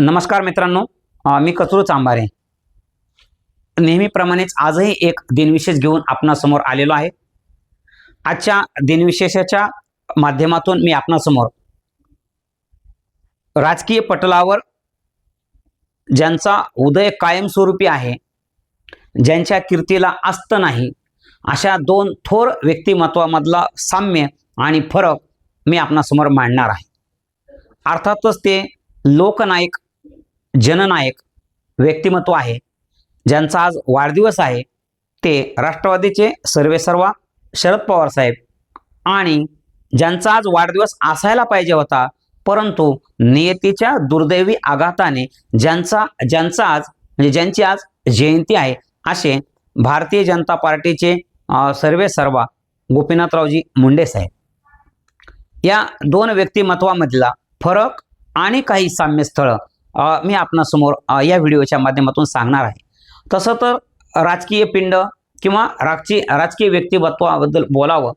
नमस्कार मित्रांनो मी कचरू चांभारे. नेहमीप्रमाणेच आजही एक दिनविशेष घेऊन आपणासमोर आलेलो आहे. आजच्या दिनविशेषाच्या माध्यमातून मी आपणासमोर राजकीय पटलावर ज्यांचा उदय कायमस्वरूपी आहे ज्यांच्या कीर्तीला अस्त नाही अशा दोन थोर व्यक्तिमत्वामधला साम्य आणि फरक मी आपणासमोर मांडणार आहे. अर्थातच ते लोकनायक जननायक व्यक्तिमत्व आहे. ज्यांचा आज वाढदिवस आहे ते राष्ट्रवादीचे सर्वेसर्वा शरद पवार साहेब आणि ज्यांचा आज वाढदिवस असायला पाहिजे होता परंतु नियतीच्या दुर्दैवी आघाताने ज्यांचा ज्यांचा आज म्हणजे ज्यांची आज जयंती आहे असे भारतीय जनता पार्टीचे सर्वेसर्वा गोपीनाथरावजी मुंडे साहेब. या दोन व्यक्तिमत्वामधला फरक आणि काही साम्यस्थळं मी आपणासमोर या व्हिडिओच्या माध्यमातून सांगणार आहे. तसं तर राजकीय पिंड किंवा राजकीय राजकीय व्यक्तिमत्वाबद्दल बोलावं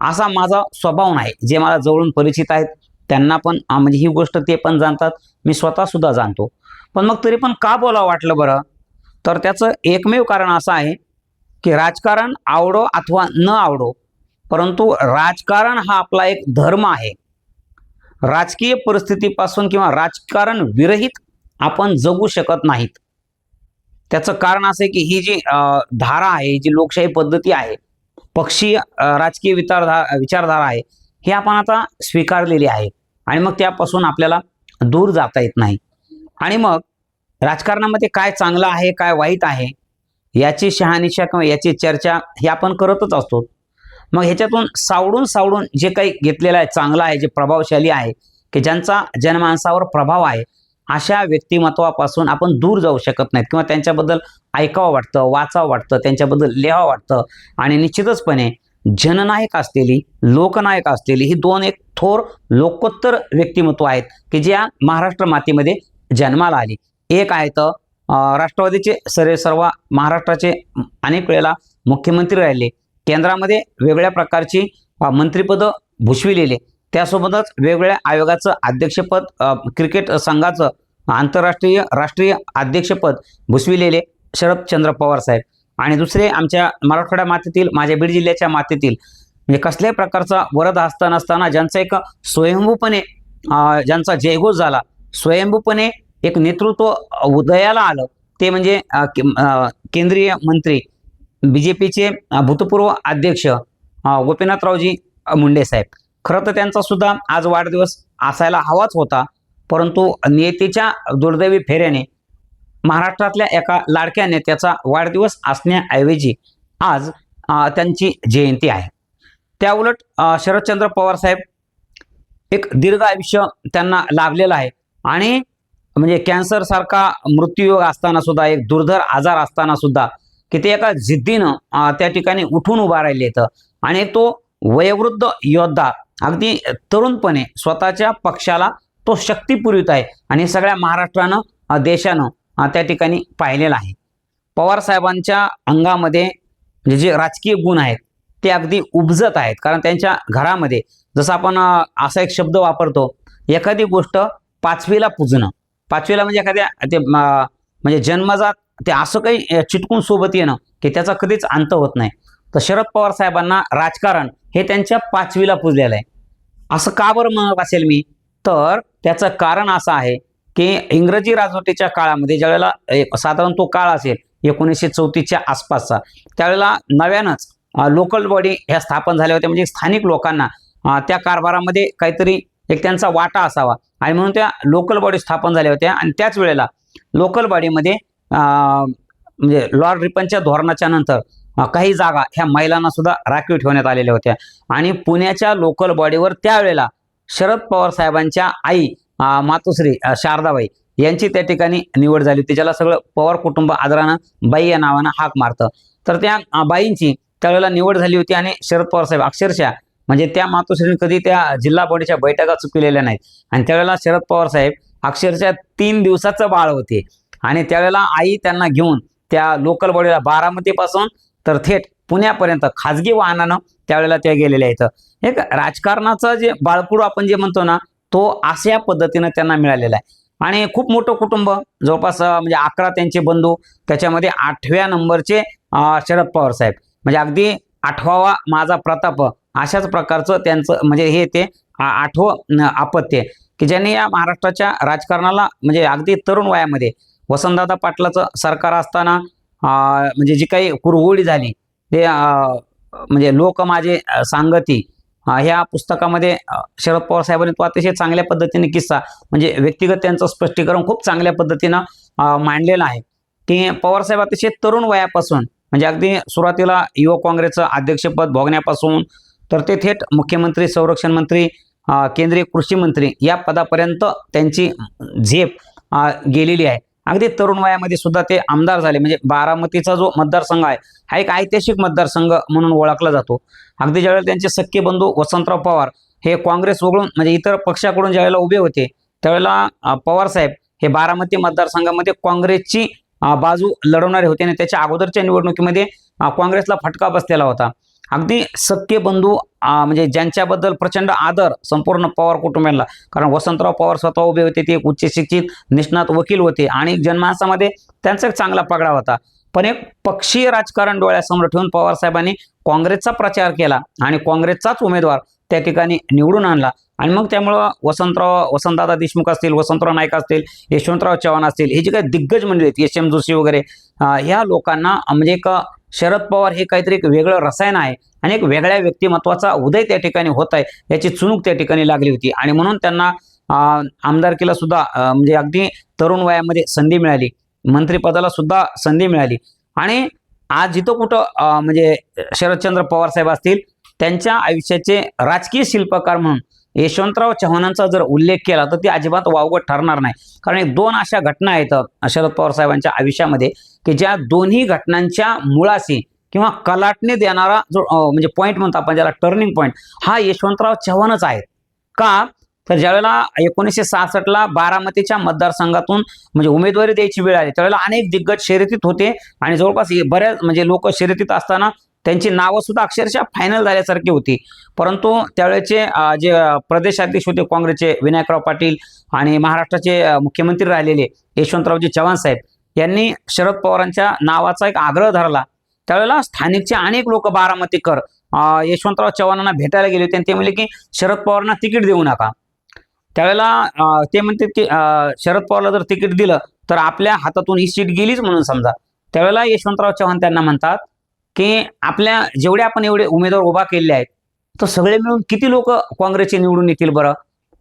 असा माझा स्वभाव नाही. जे मला जवळून परिचित आहेत त्यांना पण म्हणजे ही गोष्ट ते पण जाणतात मी स्वतःसुद्धा जाणतो. पण मग तरी पण का बोलावं वाटलं बरं? तर त्याचं एकमेव कारण असं आहे की राजकारण आवडो अथवा न आवडो परंतु राजकारण हा आपला एक धर्म आहे. राजकीय परिस्थितीपासून किंवा राजकारण विरहित आपण जगू शकत नाहीत. त्याचं कारण असं आहे की ही जी धारा आहे ही जी लोकशाही पद्धती आहे पक्षीय राजकीय विचारधारा विचारधारा आहे हे आपण आता स्वीकारलेली आहे आणि मग त्यापासून आपल्याला दूर जाता येत नाही. आणि मग राजकारणामध्ये काय चांगलं आहे काय वाईट आहे याची शहानिशा किंवा याची चर्चा ही आपण करतच असतो. मग ह्याच्यातून सावडून सावडून जे काही घेतलेलं आहे चांगलं आहे जे प्रभावशाली आहे की ज्यांचा जनमानसावर प्रभाव आहे अशा व्यक्तिमत्वापासून आपण दूर जाऊ शकत नाहीत. किंवा त्यांच्याबद्दल ऐकावं वाटतं वाचावं वाटतं त्यांच्याबद्दल लिहावं वाटतं. आणि निश्चितचपणे जननायक असलेली लोकनायक असलेली ही दोन एक थोर लोकोत्तर व्यक्तिमत्व आहेत की ज्या महाराष्ट्र मातीमध्ये जन्माला आली. एक आहे तर राष्ट्रवादीचे सर्व सर्व महाराष्ट्राचे अनेक वेळेला मुख्यमंत्री राहिले. केंद्रामध्ये वेगळ्या प्रकारची मंत्रिपदं भूषविलेले त्यासोबतच वेगवेगळ्या आयोगाचं अध्यक्षपद क्रिकेट संघाचं आंतरराष्ट्रीय राष्ट्रीय अध्यक्षपद भूषविलेले शरदचंद्र पवार साहेब. आणि दुसरे आमच्या मराठवाड्या मातीतील माझ्या बीड जिल्ह्याच्या मातीतील म्हणजे कसल्याही प्रकारचा वरद असताना नसताना ज्यांचा एक स्वयंभूपणे ज्यांचा जयघोष झाला स्वयंभूपणे एक नेतृत्व उदयाला आलं ते म्हणजे केंद्रीय मंत्री बी जे पीचे भूतपूर्व अध्यक्ष गोपीनाथरावजी मुंडे साहेब. खरं तर त्यांचा सुद्धा आज वाढदिवस असायला हवाच होता परंतु नेतेच्या दुर्दैवी फेऱ्याने महाराष्ट्रातल्या एका लाडक्या नेत्याचा वाढदिवस असण्याऐवजी आज त्यांची जयंती आहे. त्याउलट शरदचंद्र पवार साहेब एक दीर्घ आयुष्य त्यांना लाभलेलं आहे आणि म्हणजे कॅन्सरसारखा मृत्यूयोग असताना सुद्धा एक दुर्धर आजार असताना सुद्धा की ते एका जिद्दीनं त्या ठिकाणी उठून उभा राहिले आणि तो वयोवृद्ध योद्धा अगदी तरुणपणे स्वतःच्या पक्षाला तो शक्ती पुरवित आहे आणि सगळ्या महाराष्ट्रानं देशानं त्या ठिकाणी पाहिलेलं आहे. पवार साहेबांच्या अंगामध्ये म्हणजे जे राजकीय गुण आहेत ते अगदी उपजत आहेत. कारण त्यांच्या घरामध्ये जसं आपण असा एक शब्द वापरतो एखादी गोष्ट पाचवीला पुजणं. पाचवीला म्हणजे एखाद्या ते म्हणजे जन्मजात ते असं काही चिटकून सोबत येणं की त्याचा कधीच अंत होत नाही. तर शरद पवार साहेबांना राजकारण हे त्यांच्या पाचवीला पुजलेलं आहे. असं का बरं म्हणत असेल मी? तर त्याचं कारण असं आहे की इंग्रजी राजवटीच्या काळामध्ये ज्यावेळेला एक साधारण तो काळ असेल एकोणीसशे चौतीसच्या आसपासचा त्यावेळेला नव्यानंच लोकल बॉडी ह्या स्थापन झाल्या होत्या. म्हणजे स्थानिक लोकांना त्या कारभारामध्ये काहीतरी एक त्यांचा वाटा असावा. आणि म्हणून त्या लोकल बॉडी स्थापन झाल्या होत्या. आणि त्याच वेळेला लोकल बॉडीमध्ये म्हणजे लॉर्ड रिपनच्या धोरणाच्या नंतर काही जागा ह्या महिलांना सुद्धा राखीव ठेवण्यात आलेल्या होत्या. आणि पुण्याच्या लोकल बॉडीवर त्यावेळेला शरद पवार साहेबांच्या आई मातोश्री शारदाबाई यांची त्या ठिकाणी निवड झाली होती. ज्याला सगळं पवार कुटुंब आदरानं बाई या नावानं हाक मारतं. तर त्या बाईंची त्यावेळेला निवड झाली होती आणि शरद पवार साहेब अक्षरशः म्हणजे त्या मातोश्रीने कधी त्या जिल्हा बॉडीच्या बैठका चुकलेल्या नाहीत. आणि त्यावेळेला शरद पवार साहेब अक्षरशः तीन दिवसाचं बाळ होते. आणि त्यावेळेला आई त्यांना घेऊन त्या लोकल बॉडीला बारामतीपासून तर थेट पुण्यापर्यंत खाजगी वाहनानं त्यावेळेला त्या गेलेल्या आहेत एक राजकारणाचं जे बाळकुड आपण जे म्हणतो ना तो अशा पद्धतीनं त्यांना मिळालेला आहे. आणि खूप मोठं कुटुंब जवळपास म्हणजे अकरा त्यांचे बंधू त्याच्यामध्ये आठव्या नंबरचे शरद पवार साहेब. म्हणजे अगदी आठवावा माझा प्रताप अशाच प्रकारचं त्यांचं म्हणजे हे ते आठवं अपत्य आहे, की ज्यांनी या महाराष्ट्राच्या राजकारणाला म्हणजे अगदी तरुण वयामध्ये वसंतदादा पाटलाचं सरकार असताना म्हणजे जी काही कुरघोडी झाली ते म्हणजे लोक माझे सांगती ह्या पुस्तकामध्ये शरद पवार साहेबांनी तो अतिशय चांगल्या पद्धतीने किस्सा म्हणजे व्यक्तिगत त्यांचं स्पष्टीकरण खूप चांगल्या पद्धतीनं मांडलेलं आहे. की पवारसाहेब अतिशय तरुण वयापासून म्हणजे अगदी सुरुवातीला युवक काँग्रेसचं अध्यक्षपद भोगण्यापासून तर ते थेट मुख्यमंत्री संरक्षण मंत्री केंद्रीय कृषी मंत्री या पदापर्यंत त्यांची झेप गेलेली आहे. अगदी तरुण वयामध्ये सुद्धा ते आमदार झाले. म्हणजे बारामतीचा जो मतदारसंघ आहे हा एक ऐतिहासिक मतदारसंघ म्हणून ओळखला जातो. अगदी ज्यावेळेला त्यांचे सख्खे बंधू वसंतराव पवार हे काँग्रेस वगळून म्हणजे इतर पक्षाकडून ज्यावेळेला उभे होते त्यावेळेला पवार साहेब हे बारामती मतदारसंघामध्ये काँग्रेसची बाजू लढवणारे होते आणि त्याच्या अगोदरच्या निवडणुकीमध्ये काँग्रेसला फटका बसलेला होता. अगदी सत्यबंधू बंधू म्हणजे ज्यांच्याबद्दल प्रचंड आदर संपूर्ण पवार कुटुंबियांना. कारण वसंतराव पवार स्वतः उभे होते ते एक उच्च शिक्षित निष्णात वकील होते आणि जनमानसामध्ये त्यांचा एक चांगला पगडा होता. पण एक पक्षीय राजकारण डोळ्यासमोर ठेवून पवार साहेबांनी काँग्रेसचा प्रचार केला आणि काँग्रेसचाच उमेदवार त्या ठिकाणी निवडून आणला. आणि मग त्यामुळं वसंतराव वसंतदादा देशमुख असतील वसंतराव नाईक असतील यशवंतराव चव्हाण असतील हे जे काही दिग्गज मंडळी आहेत एस एम जोशी वगैरे ह्या लोकांना म्हणजे एक शरद पवार हे काहीतरी एक वेगळं रसायन आहे आणि एक वेगळ्या व्यक्तिमत्वाचा उदय त्या ठिकाणी होत आहे याची चुणूक त्या ठिकाणी लागली होती. आणि म्हणून त्यांना आमदारकीला सुद्धा म्हणजे अगदी तरुण वयामध्ये संधी मिळाली. मंत्रिपदाला सुद्धा संधी मिळाली. आणि आज जिथं कुठं म्हणजे शरदचंद्र पवार साहेब असतील त्यांच्या आयुष्याचे राजकीय शिल्पकार म्हणून यशवंतराव चव्हाणांचा जर उल्लेख केला तर ती अजिबात वावगत ठरणार नाही. कारण दोन अशा घटना आहेत शरद पवार साहेबांच्या आयुष्यामध्ये. की ज्या दोन्ही घटनांच्या मुळाशी किंवा कलाटणे देणारा जो म्हणजे पॉईंट म्हणतो आपण ज्याला टर्निंग पॉईंट हा यशवंतराव चव्हाणच आहेत. का? तर ज्यावेळेला एकोणीसशे सहासष्टला बारामतीच्या मतदारसंघातून म्हणजे उमेदवारी द्यायची वेळ आली त्यावेळेला अनेक दिग्गज शर्यतीत होते आणि जवळपास हे बऱ्याच म्हणजे लोक शर्यतीत असताना त्यांची नावं सुद्धा अक्षरशः फायनल झाल्यासारखी होती. परंतु त्यावेळेचे जे प्रदेशाध्यक्ष होते काँग्रेसचे विनायकराव पाटील आणि महाराष्ट्राचे मुख्यमंत्री राहिलेले यशवंतरावजी चव्हाण साहेब यांनी शरद पवारांच्या नावाचा एक आग्रह धरला. त्यावेळेला स्थानिकचे अनेक लोक बारामतीकर यशवंतराव चव्हाणांना भेटायला गेले होते आणि ते म्हणले की शरद पवारांना तिकीट देऊ नका. त्यावेळेला ते म्हणते की शरद पवारला जर तिकीट दिलं तर आपल्या हातातून ही सीट गेलीच म्हणून समजा. त्यावेळेला यशवंतराव चव्हाण त्यांना म्हणतात की आपल्या जेवढे आपण एवढे उमेदवार उभा केलेले आहेत तर सगळे मिळून किती लोक काँग्रेसचे निवडून येतील बरं?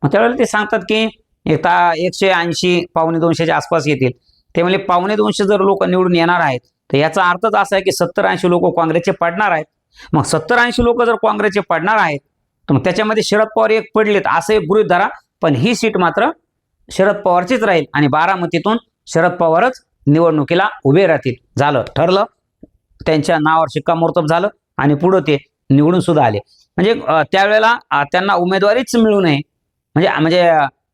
मग त्यावेळेला ते सांगतात की एकता एकशे ऐंशी पावणे दोनशेच्या आसपास येतील. ते म्हणजे पावणे दोनशे जर लोक निवडून येणार आहेत तर याचा अर्थच असा आहे की सत्तर ऐंशी लोक काँग्रेसचे पडणार आहेत. मग सत्तर ऐंशी लोक जर काँग्रेसचे पडणार आहेत तर मग त्याच्यामध्ये शरद पवार एक पडलेत असं एक गृहित धरा. पण ही सीट मात्र शरद पवारचीच राहील आणि बारामतीतून शरद पवारच निवडणुकीला उभे राहतील. झालं ठरलं. त्यांच्या नावावर शिक्कामोर्तब झालं आणि पुढं ते निवडून सुद्धा आले. म्हणजे त्यावेळेला त्यांना उमेदवारीच मिळू नये. म्हणजे म्हणजे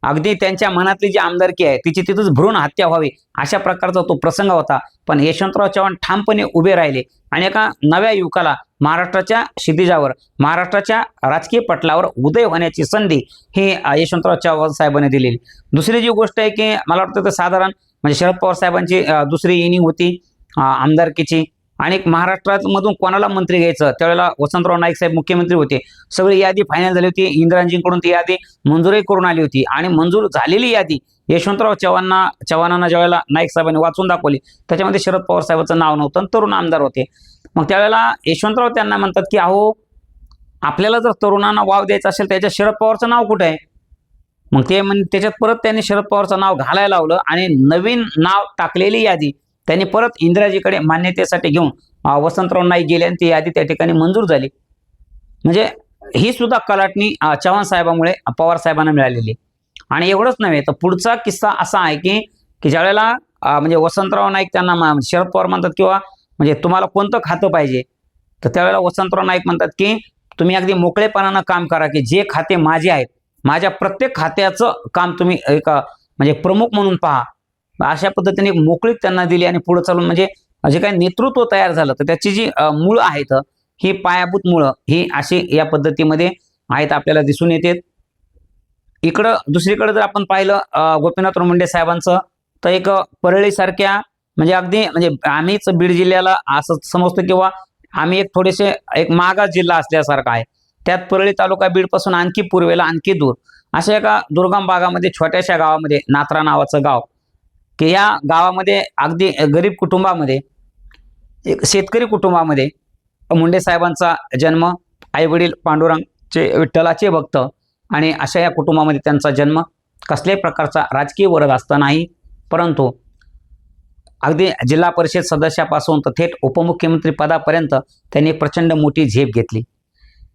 अगदी त्यांच्या मनातली जी आमदारकी आहे तिची तिथंच भ्रूण हत्या व्हावी अशा प्रकारचा तो प्रसंग होता. पण यशवंतराव चव्हाण ठामपणे उभे राहिले आणि एका नव्या युवकाला महाराष्ट्राच्या क्षितिजावर महाराष्ट्राच्या राजकीय पटलावर उदय होण्याची संधी ही यशवंतराव चव्हाण साहेबांनी दिलेली. दुसरी जी गोष्ट आहे की मला वाटतं तर साधारण म्हणजे शरद पवार साहेबांची दुसरी इनिंग होती आमदारकीची. आणि महाराष्ट्रात मधून कोणाला मंत्री घ्यायचं? त्यावेळेला वसंतराव नाईक साहेब मुख्यमंत्री होते. सगळी यादी फायनल झाली होती. इंदिराजींकडून ती यादी मंजूरही करून आली होती. आणि मंजूर झालेली यादी यशवंतराव चव्हाणांना चव्हाणांना ज्यावेळेला नाईक साहेबांनी वाचून दाखवली त्याच्यामध्ये शरद पवार साहेबांचं नाव नव्हतं आणि तरुण आमदार होते. मग त्यावेळेला यशवंतराव त्यांना म्हणतात की अहो आपल्याला जर तरुणांना वाव द्यायचा असेल त्याच्यात शरद पवारचं नाव कुठे आहे? मग ते म्हण त्याच्यात परत त्यांनी शरद पवारचं नाव घालायला लावलं आणि नवीन नाव टाकलेली यादी त्यांनी परत इंदिराजीकडे मान्यतेसाठी घेऊन वसंतराव नाईक गेले आणि ती यादी त्या ठिकाणी मंजूर झाली. म्हणजे ही सुद्धा कलाटणी चव्हाण साहेबामुळे पवार साहेबांना मिळालेली. आणि एवढंच नव्हे तर पुढचा किस्सा असा आहे की की ज्यावेळेला म्हणजे वसंतराव नाईक त्यांना म्हणजे शरद पवार म्हणतात किंवा म्हणजे तुम्हाला कोणतं खातं पाहिजे? तर त्यावेळेला वसंतराव नाईक म्हणतात की तुम्ही अगदी मोकळेपणानं काम करा की जे खाते माझे आहेत माझ्या प्रत्येक खात्याचं काम तुम्ही एक म्हणजे प्रमुख म्हणून पहा. अशा पद्धतीने मोकळीक त्यांना दिली आणि पुढे चालून म्हणजे जे काही नेतृत्व तयार झालं तर त्याची जी मुळं आहेत ही पायाभूत मुळं ही अशी या पद्धतीमध्ये आहेत आपल्याला दिसून येतात इकडं दुसरीकडे जर आपण पाहिलं गोपीनाथ मुंडे साहेबांचं तर एक परळीसारख्या म्हणजे अगदी म्हणजे आम्हीच बीड जिल्ह्याला असं समजतो किंवा आम्ही एक थोडेसे एक मागास जिल्हा असल्यासारखा आहे. त्यात परळी तालुका बीडपासून आणखी पूर्वेला आणखी दूर. अशा एका दुर्गम भागामध्ये छोट्याशा गावामध्ये नात्रा नावाचं गाव. की या गावामध्ये अगदी गरीब कुटुंबामध्ये एक शेतकरी कुटुंबामध्ये मुंडे साहेबांचा जन्म आईवडील पांडुरंगचे विठ्ठलाचे भक्त आणि अशा या कुटुंबामध्ये त्यांचा जन्म कसल्याही प्रकारचा राजकीय वरद असता नाही. परंतु अगदी जिल्हा परिषद सदस्यापासून तर थेट उपमुख्यमंत्री पदापर्यंत त्यांनी प्रचंड मोठी झेप घेतली.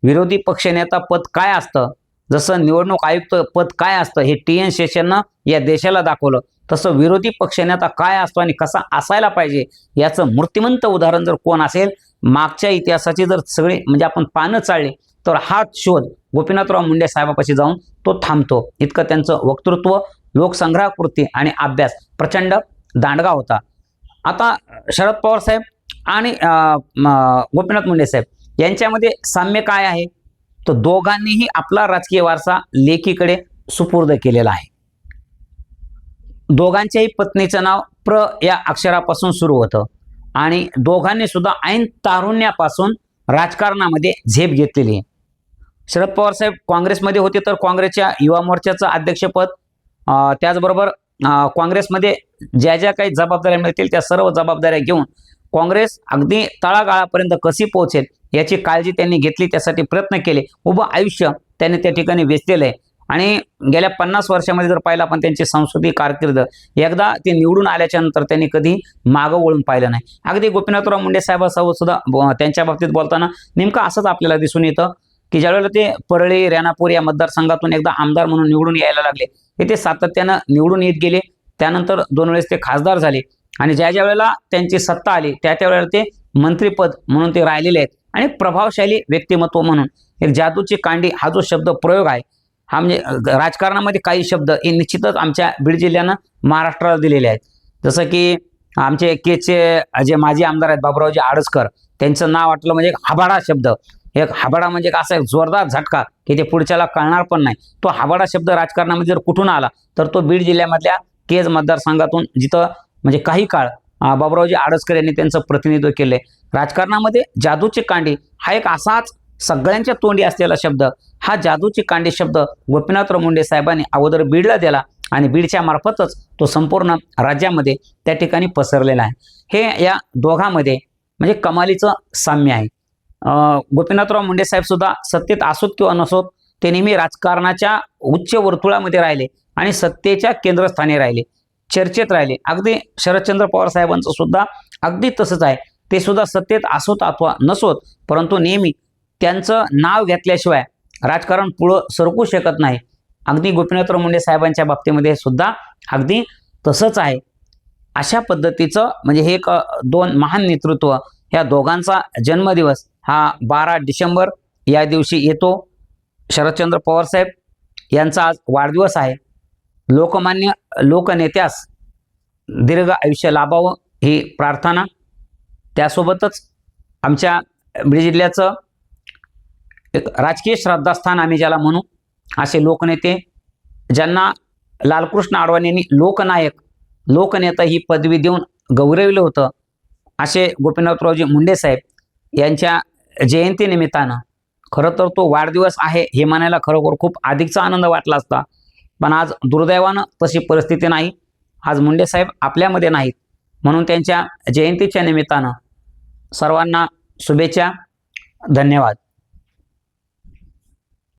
विरोधी पक्षनेता पद काय असतं? जसं निवडणूक आयुक्त पद काय असतं हे टी एन शेषनं या देशाला दाखवलं तसं विरोधी पक्षनेता काय असतो आणि कसा असायला पाहिजे याचं मूर्तिमंत उदाहरण जर कोण असेल मागच्या इतिहासाची जर सगळे म्हणजे आपण पानं चाळले तर हाच शोध गोपीनाथराव मुंडे साहेबापाशी जाऊन तो थांबतो. इतकं त्यांचं वक्तृत्व लोकसंग्रहकृती आणि अभ्यास प्रचंड दांडगा होता. आता शरद पवार साहेब आणि अं, गोपीनाथ मुंडे साहेब यांच्यामध्ये साम्य काय आहे? तर दोघांनीही आपला राजकीय वारसा लेखीकडे सुपूर्द केलेला आहे. दोघांच्याही पत्नीचं नाव प्र या अक्षरापासून सुरू होतं आणि दोघांनी सुद्धा ऐन तारुण्यापासून राजकारणामध्ये झेप घेतलेली आहे. शरद पवार साहेब काँग्रेसमध्ये होते तर काँग्रेसच्या युवा मोर्चाचं अध्यक्षपद त्याचबरोबर काँग्रेसमध्ये ज्या ज्या काही जबाबदाऱ्या मिळतील त्या सर्व जबाबदाऱ्या घेऊन काँग्रेस अगदी तळागाळापर्यंत कशी पोहोचेल याची काळजी त्यांनी घेतली त्यासाठी प्रयत्न केले. उभं आयुष्य त्यांनी त्या ठिकाणी वेचलेलं आहे. आणि गेल्या पन्नास वर्षामध्ये जर पाहिलं आपण त्यांची सांस्कृतिक कारकीर्द एकदा ते निवडून आल्याच्यानंतर त्यांनी कधी मागं वळून पाहिलं नाही. अगदी गोपीनाथराव मुंडे साहेबासोबत सुद्धा त्यांच्या बाबतीत बोलताना नेमकं असंच आपल्याला दिसून येतं की ज्यावेळेला ते परळी रेणापूर या मतदारसंघातून एकदा आमदार म्हणून निवडून यायला लागले हे ते सातत्यानं निवडून येत गेले. त्यानंतर दोन वेळेस ते खासदार झाले. आणि ज्या ज्या वेळेला त्यांची सत्ता आली त्या त्या वेळेला ते मंत्रीपद म्हणून ते राहिलेले आहेत. आणि प्रभावशाली व्यक्तिमत्व म्हणून. एक जादूची कांडी हा जो शब्द प्रयोग आहे हा म्हणजे राजकारणामध्ये काही शब्द हे निश्चितच आमच्या बीड जिल्ह्यानं महाराष्ट्राला दिलेले आहेत. जसं की आमचे केचे जे माजी आमदार आहेत बाबुरावजी आडसकर त्यांचं नाव वाटलं म्हणजे एक शब्द. एक हबाडा म्हणजे असा एक जोरदार झटका की ते पुढच्याला कळणार पण नाही. तो हबाडा शब्द राजकारणामध्ये जर कुठून आला तर तो बीड जिल्ह्यामधल्या केज मतदारसंघातून जिथं म्हणजे काही काळ बाबुरावजी आडसकर यांनी त्यांचं प्रतिनिधित्व केलंय राजकारणामध्ये जादूची कांडी हा एक असाच सगळ्यांच्या तोंडी असलेला शब्द. हा जादूची कांडी शब्द गोपीनाथराव मुंडे साहेबांनी अगोदर बीडला दिला आणि बीडच्या मार्फतच तो संपूर्ण राज्यामध्ये त्या ठिकाणी पसरलेला आहे. हे या दोघांमध्ये म्हणजे कमालीचं साम्य आहे. गोपीनाथराव मुंडे साहेब सुद्धा सत्तेत असोत किंवा नसोत ते नेहमी राजकारणाच्या उच्च वर्तुळामध्ये राहिले आणि सत्तेच्या केंद्रस्थानी राहिले. चर्चेत राहिले. अगदी शरदचंद्र पवार साहेबांचं सुद्धा अगदी तसंच आहे. ते सुद्धा सत्तेत असोत अथवा नसोत परंतु नेहमी त्यांचं नाव घेतल्याशिवाय राजकारण पुढं सरकू शकत नाही. अगदी गोपीनाथराव मुंडे साहेबांच्या बाबतीमध्ये सुद्धा अगदी तसंच आहे. अशा पद्धतीचं म्हणजे हे एक दोन महान नेतृत्व ह्या दोघांचा जन्मदिवस हा बारा डिसेंबर या दिवशी येतो. शरदचंद्र पवार साहेब यांचा आज वाढदिवस आहे. लोकमान्य लोकनेत्यास दीर्घ आयुष्य लाभावं ही प्रार्थना. त्यासोबतच आमच्या बीड जिल्ह्याचं एक राजकीय श्रद्धास्थान आम्ही ज्याला म्हणू असे लोकनेते ज्यांना लालकृष्ण आडवाणींनी लोकनायक लोकनेता ही पदवी देऊन गौरविलं होतं असे गोपीनाथरावजी मुंडे साहेब यांच्या जयंतीनिमित्तानं खरं तर तो वाढदिवस आहे हे म्हणायला खरोखर खूप अधिकचा आनंद वाटला असता. पण आज दुर्दैवानं तशी परिस्थिती नाही. आज मुंडे साहेब आपल्यामध्ये नाहीत. म्हणून त्यांच्या जयंतीच्या निमित्तानं सर्वांना शुभेच्छा. धन्यवाद.